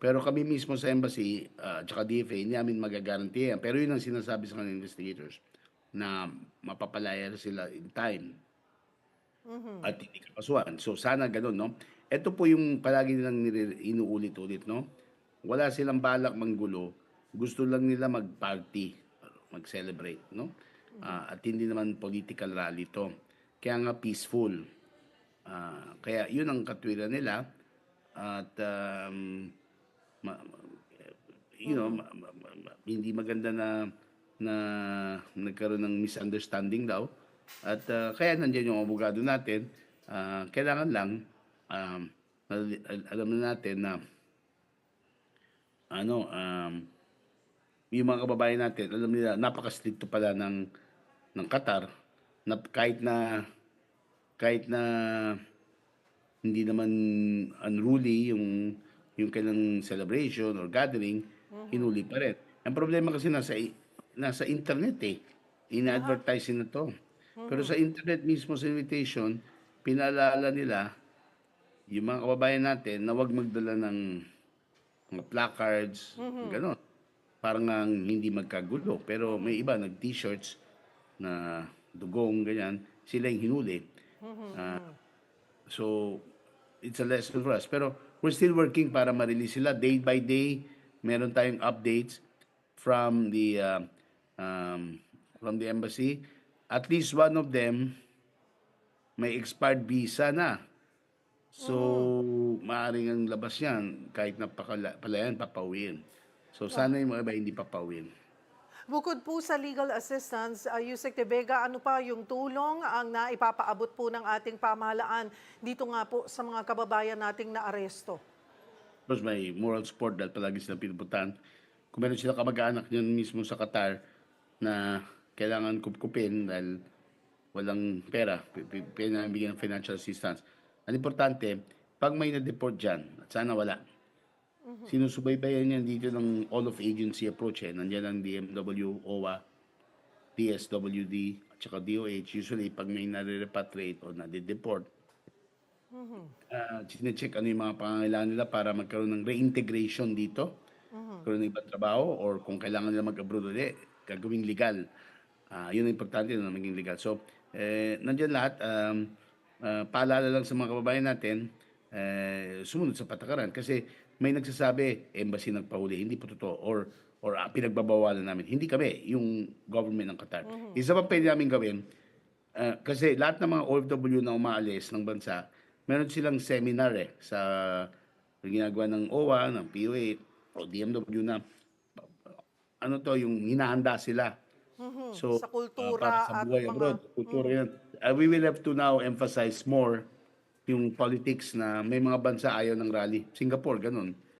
Pero kami mismo sa embassy, at saka DFA, hindi namin magagaranti yan. Pero yun ang sinasabi sa kanila investigators na mapapalaya sila in time at hindi kapasuan. So sana ganun, no? Ito po yung palagi nilang inuulit-ulit, no? Wala silang balak manggulo. Gusto lang nila mag-party, mag-celebrate, no? Ah, at hindi naman political rally to. Kaya nga peaceful. Ah, kaya yun ang katwiran nila. At um, you know, ma- ma- ma- ma- hindi maganda na na nagkaroon ng misunderstanding daw. At ah, kaya nandiyan yung abogado natin. Ah, kailangan lang um, al- al- alam na natin na ano um, yung mga kababayan natin, alam nila, napaka-stricto pala ng, ng Qatar, na kahit na, kahit na hindi naman unruly yung, yung kanilang celebration or gathering, hinuli pa rin. Ang problema kasi nasa, nasa internet eh. Ina-advertising na to. Pero sa internet mismo sa invitation, pinaalala nila yung mga kababayan natin na huwag magdala ng mga placards, gano'n. Parang nga hindi magkagulo. Pero may iba, nag-t-shirts na dugong, ganyan. Sila yung hinuli. Ah, so, it's a lesson for us. Pero we're still working para ma-release sila. Day by day, meron tayong updates from the uh, um, from the embassy. At least one of them may expired visa na. So, maaaring ang labas yan, kahit na palayan, papawin. So, sana yung mga iba hindi papawin. Bukod po sa legal assistance, uh, Yusek Tebega, ano pa yung tulong ang naipapaabot po ng ating pamahalaan dito nga po sa mga kababayan nating naaresto? Tapos may moral support dahil palagi silang pinupuntahan. Kung meron sila kamag-anak yun mismo sa Qatar na kailangan kupkupin dahil walang pera, pinabigyan ng financial assistance. Ang importante, pag may na-deport dyan, at sana wala, sinusubaybayan yan dito ng all-of-agency approach. Eh. Nandiyan ang DMW, OWA, DSWD, at saka DOH. Usually, pag may nare-repatriate o nade-deport, uh, check ano yung mga pangangailangan nila para magkaroon ng reintegration dito. Magkaroon ng ibang trabaho or kung kailangan nila mag-abroad ulit, gagawing legal. Ah, yun ang importante na maging legal. So, eh, nandiyan lahat. Um, ah, paalala lang sa mga kababayan natin, eh, sumunod sa patakaran. Kasi may nagsasabi, embassy nagpahuli. Hindi po totoo. Or, or ah, pinagbabawalan namin. Hindi kami, yung government ng Qatar. Isa pa pwede namin gawin, Ah, kasi lahat ng mga OFW na umaalis ng bansa, meron silang seminar eh sa ginagawa ng OWA, ng POA, o DMW na ano to, yung hinahanda sila. So, Sa para kultura sa at buhay mga- abroad, kultura yan. Ah, we will have to now emphasize more yung politics na may mga bansa ayaw ng rally. Singapore, ganun.